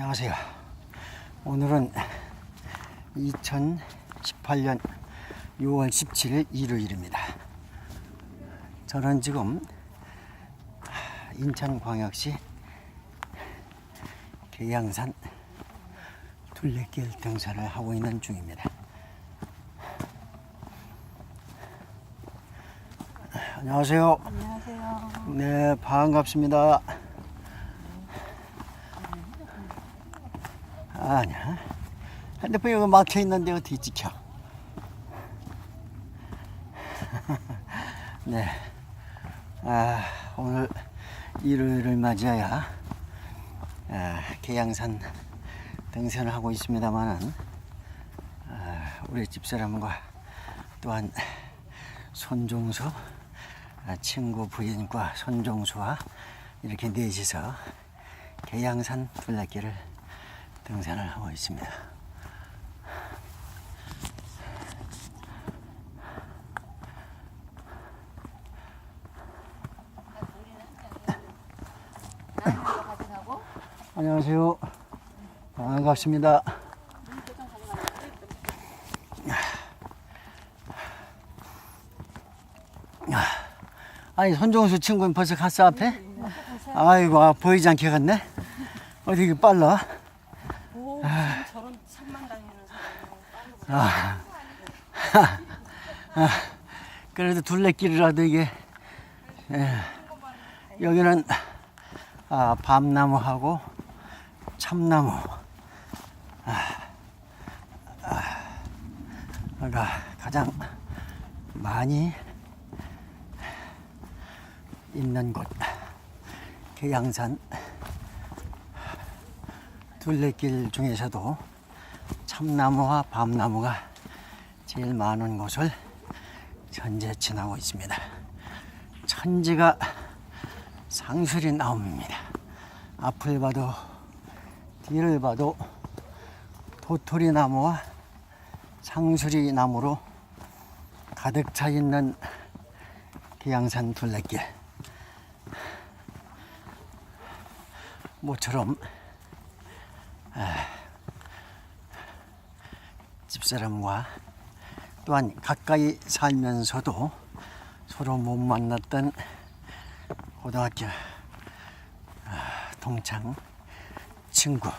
안녕하세요. 오늘은 2018년 6월 17일 일요일입니다. 저는 지금 인천광역시 계양산 둘레길 등산을 하고 있는 중입니다. 안녕하세요. 안녕하세요. 네, 반갑습니다. 아니야. 핸드폰 여기 막혀 있는데 어떻게 찍혀? 네. 아, 오늘 일요일을 맞이하여 아, 계양산 등산을 하고 있습니다만은 아, 우리 집사람과 또한 손종수 아, 친구 부인과 손종수와 이렇게 넷이서 계양산 둘레길을 등산을 하고 있습니다. 안녕하세요. 반갑습니다. 아니 손종수 친구는 벌써 갔어 앞에? 아이고 아, 보이지 않게 갔네. 이렇게 빨라? 오, 저런 산만 다니는 아, 아, 그래도 둘레길이라도 이게 예, 여기는 아, 밤나무하고 참나무. 아, 가 가장 많이 있는 곳. 계양산 둘레길 중에서도 참나무와 밤나무가 제일 많은 곳을 현재 지나고 있습니다. 천지가 상술이 나옵니다. 앞을 봐도 뒤를 봐도 도토리 나무와 상수리 나무로 가득 차 있는 기양산 둘레길. 모처럼 집사람과 또한 가까이 살면서도 서로 못 만났던 고등학교 아, 동창 친구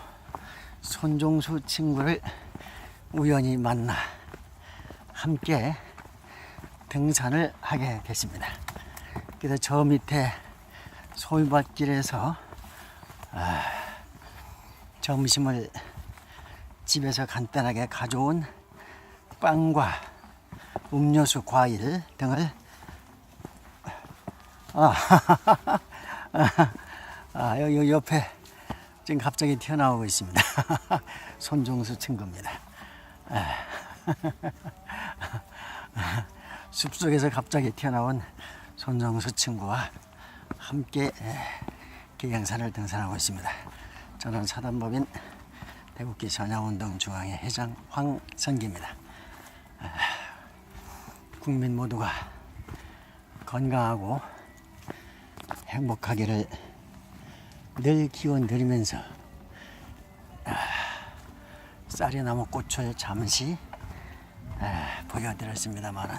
손종수 친구를 우연히 만나 함께 등산을 하게 됐습니다. 그래서 저 밑에 솔밭길에서 아, 점심을 집에서 간단하게 가져온 빵과 음료수, 과일 등을 아, 아 여기, 옆에 지금 갑자기 튀어나오고 있습니다. 손종수 친구입니다. 아, 숲속에서 갑자기 튀어나온 손종수 친구와 함께 계양산을 등산하고 있습니다. 저는 사단법인 대국기 전야운동 중앙회 회장 황선기입니다. 아, 국민 모두가 건강하고 행복하기를 늘 기원 드리면서 아, 쌀이나무 꽃을 잠시 아, 보여드렸습니다만은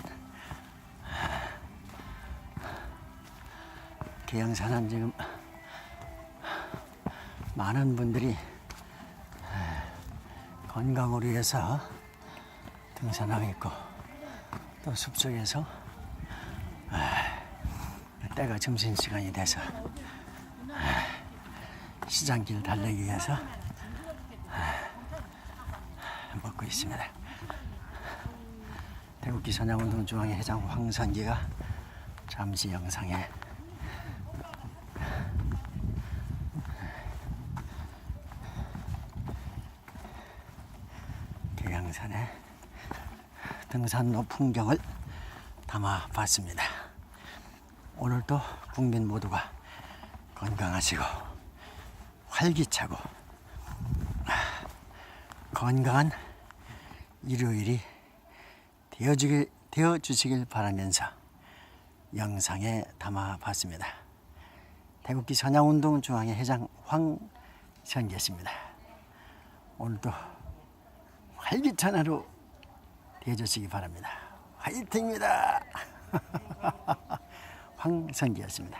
계양산은 지금 많은 분들이 건강을 위해서 등산하고 있고 또 숲속에서 때가 점심시간이 돼서 시장길 달리기 위해서 먹고 있습니다. 대국기 선양운동 중앙회 회장 황선기가 잠시 영상에 계양산의 등산로 풍경을 담아 봤습니다. 오늘도 국민 모두가 건강하시고 활기차고 아, 건강한 일요일이 되어주길, 되어주시길 바라면서 영상에 담아 봤습니다. 대국기 선양운동 중앙회 회장 황선기였습니다. 오늘도 활기찬 하루 되어주시기 바랍니다. 화이팅입니다. 황성기였습니다.